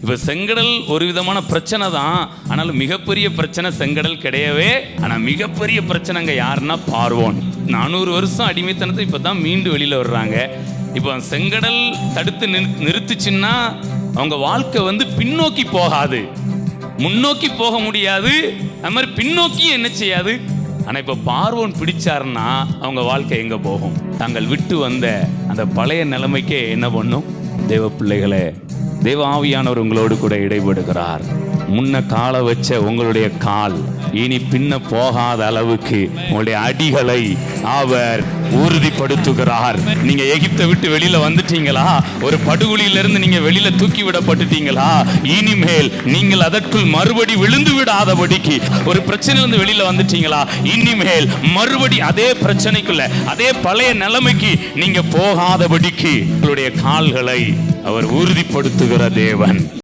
இப்போ செங்கடல் ஒரு விதமான பிரச்சனை தான். ஆனாலும் மிகப்பெரிய பிரச்சனை செங்கடல் கிடையவே ஆனால் மிகப்பெரிய பிரச்சனைங்க யாருன்னா பார்வோன். நானூறு வருஷம் அடிமைத்தனத்தை இப்போ தான் மீண்டு வெளியில் வர்றாங்க. இப்போ செங்கடல் தடுத்து நிறு- நிறுத்துச்சுன்னா அவங்க வாழ்க்கை வந்து பின்னோக்கி போகாது. முன்னோக்கி போக முடியாது. அது மாதிரி பின்னோக்கியும் என்ன செய்யாது? ஆனால் இப்போ பார்வோன் பிடிச்சாருன்னா அவங்க வாழ்க்கை எங்கே போகும்? தாங்கள் விட்டு வந்த அந்த பழைய நிலைமைக்கே என்ன பண்ணும்? தேவ பிள்ளைகளை. தேவ ஆவியானவர் உங்களோடு கூட இடைபடுகிறார். முன்ன காலை வச்ச உங்களுடைய கால் இனி பின்ன போகாத அளவுக்கு உங்களுடைய அடிகளை அவர் உறுதிப்படுத்துகிறார். நீங்க எகிப்தை விட்டு வெளியில வந்துட்டீங்களா? ஒரு படுகொலியிலிருந்து நீங்க வெளியில தூக்கி விடப்பட்டுட்டீங்களா? இனிமேல் நீங்கள் அதற்குள் மறுபடி விழுந்து விடாதபடிக்கு ஒரு பிரச்சனையிலிருந்து வெளியில வந்துட்டீங்களா? இனிமேல் மறுபடி அதே பிரச்சனைக்குள்ள அதே பழைய நிலைமைக்கு நீங்க போகாதபடிக்கு உங்களுடைய கால்களை அவர் உறுதிப்படுத்துகிற தேவன்.